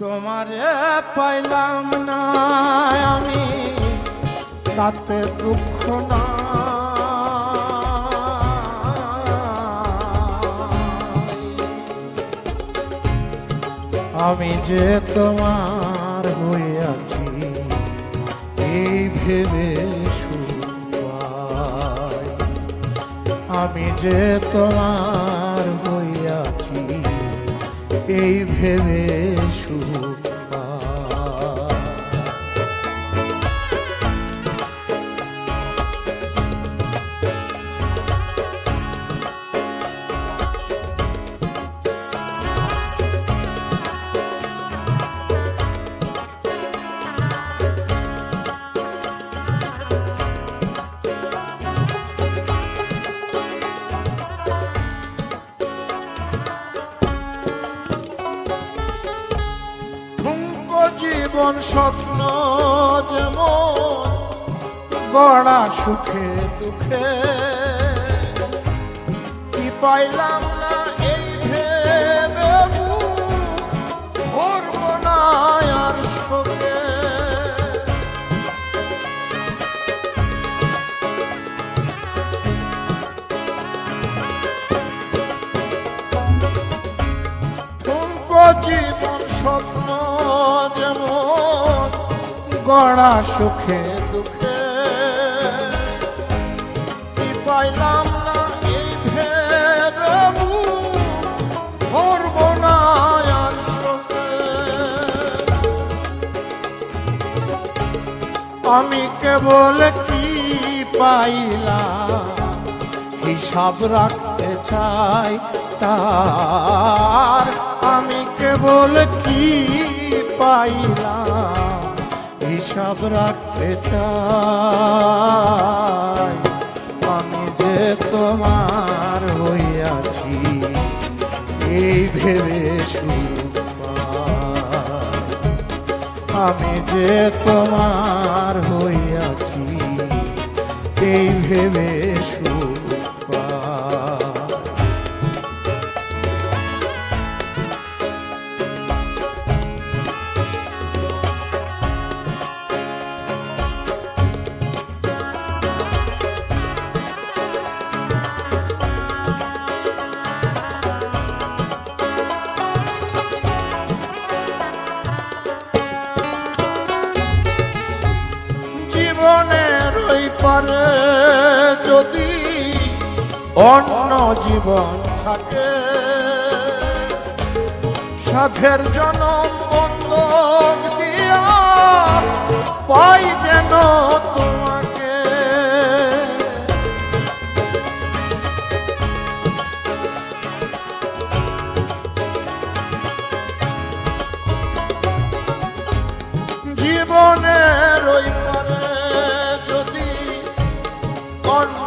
তোমারে পাইলাম না আমি, তাতে দুঃখ না আমি যে তোমার হইয়াছি, এই ভেবে আমি যে তোমার হইয়াছি এই ভেবে সুখ ঠুঙ্কো জীবন স্বপ্ন যেমন গড়া সুখে দুঃখে। কি পাইলাম না এই ভেবে ভরব না আর শোকে। ঠুঙ্কো জীবন স্বপ্ন যেমন গড়া সুখে দুঃখে। কি পাইলাম না এই ভরব? না আর শোকে আমি কেবল কি পাইলাম? হিসাব রাখতে চাই তার আমি কেবল কি পাইলাম হিসাব রাখতে চাই আমি যে তোমার হইয়াছি, এই ভেবে। আমি যে তোমার হইয়াছি, এই ভেবে সুখ পারে যদি অন্য জীবন থাকে সাধের জনম বন্ধক দিয়া পাই যেন তোমাকে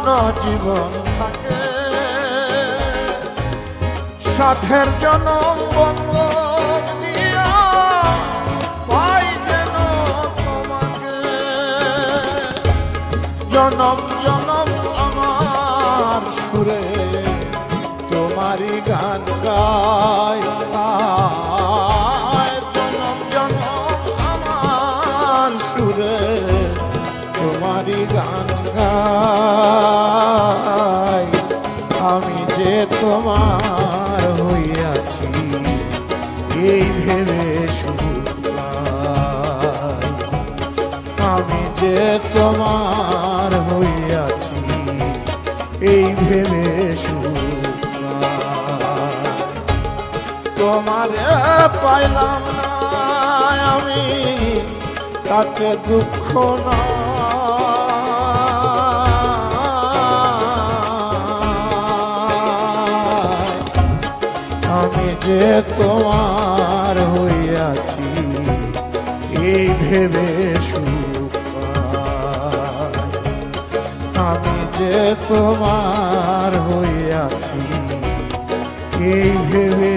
অন্য জীবন থাকে সাথের জনম বন্ধ জনম জনম আমার সুরে তোমারই গান গায় জনম জনম আমার সুরে তোমারই গান গায় আমি যে তোমার হইয়াছি, এই ভেবে আমি যে তোমার হইয়াছি, এই ভেবে। তোমারে পাইলাম না আমি, তাতে দুঃখ না যে তোমার হইয়াছি এই ভেবে আমি যে তোমার হইয়াছি এই ভেবে